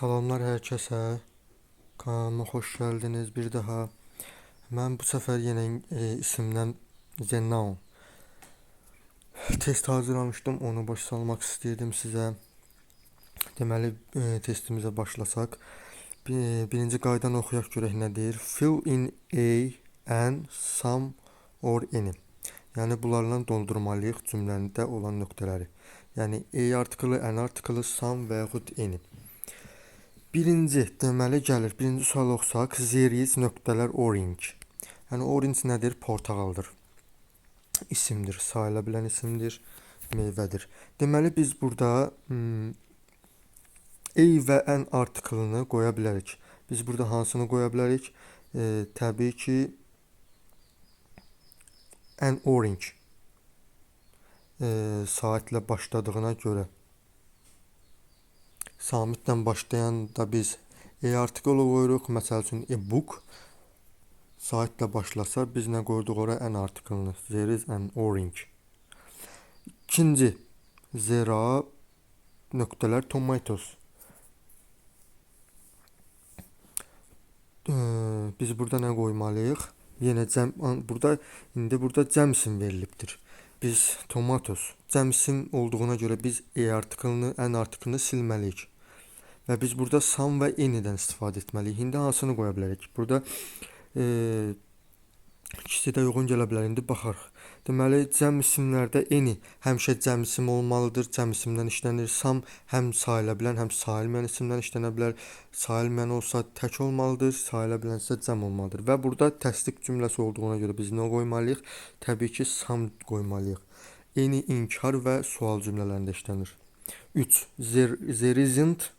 Herkese kanalıma hoş geldiniz bir daha. Ben bu sefer yine e, isimden Zennaon. Test hazırlamıştım. Onu başa salmak istedim size. Deməli e, testimize başlasak. Bir, birinci qaydanı oxuyaq görək nədir? Fill in a, an, some or any. Yəni bunlarla doldurmalıyıq cümləndə olan nöqtələri. Yəni a artikılı, an artikılı, some və yaxud any. Birinci deməli gəlir. Birinci sual oxusaq, there is nöqtələr orange. Yəni orange nədir? Portağaldır. İsimdir, sayıla bilən isimdir, meyvədir. Deməli biz burada hmm, a və n artiklını qoya bilərik. Biz burada hansını qoya bilərik? E, təbii ki an orange e, saatlə başladığına görə Samitlə başlayan da biz e artikılı qoyuruq. Məsəl üçün e-book saatlə başlasa biz nə qoyduq ora an artiklını. There is an orange. İkinci zera nöqtələr tomatoes. Ee, biz burada nə qoymalıyıq? Yenə cəm an- burada indi burada cəm isim verilibdir. Biz tomatoes cəm isim olduğuna görə biz e artiklını, n artiklını silməliyik. Və biz burada some və any'dən istifadə etməliyik. İndi hansını qoya bilərik? Burada e, ikisi də uyğun gələ bilər. İndi baxarıq. Deməli cəm isimlərdə any həmişə cəm isim olmalıdır. Cəm isimdən işlənir. Some həm sayıla bilən, həm sayılmayan isimdən işlənə bilər. Sayılmayan olsa tək olmalıdır, sayıla bilənsə cəm olmalıdır. Və burada təsdiq cümləsi olduğuna görə biz nə qoymalıyıq? Təbii ki, some qoymalıyıq. Any inkar və sual cümlələrində işlənir. 3. There, there isn't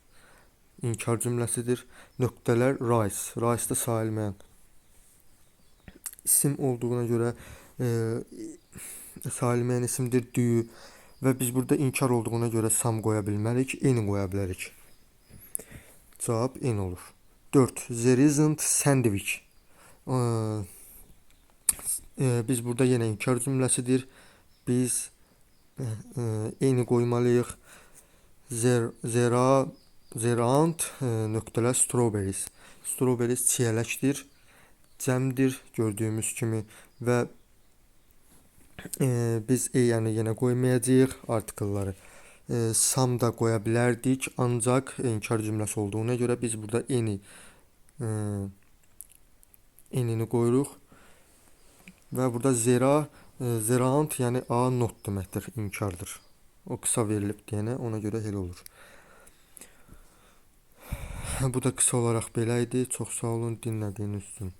inkar cümləsidir. Nöqtələr rice. Rice da sayılmayan isim olduğuna görə e, sayılmayan isimdir düyü və biz burada inkar olduğuna görə sam qoya bilmərik, any qoya bilərik. Cavab any olur. 4. There isn't sandwich. E, e, biz burada yenə inkar cümləsidir. Biz e, e, any qoymalıyıq. There, there are There aren't e, nöqtələr strawberries. Strawberries çiyələkdir, cəmdir gördüyümüz kimi və e, biz e-yəni yenə qoymayacağıq artikelləri. E, some da qoya bilərdik, ancaq inkar cümləsi olduğuna görə biz burada any e, any'ni qoyuruq. Və burada zera e, zeraant yəni a not deməkdir, inkardır. O qısa verilib deyənə ona görə elə olur. Bu da kısa olarak beləydi. Çox sağ olun dinlədiyiniz üçün.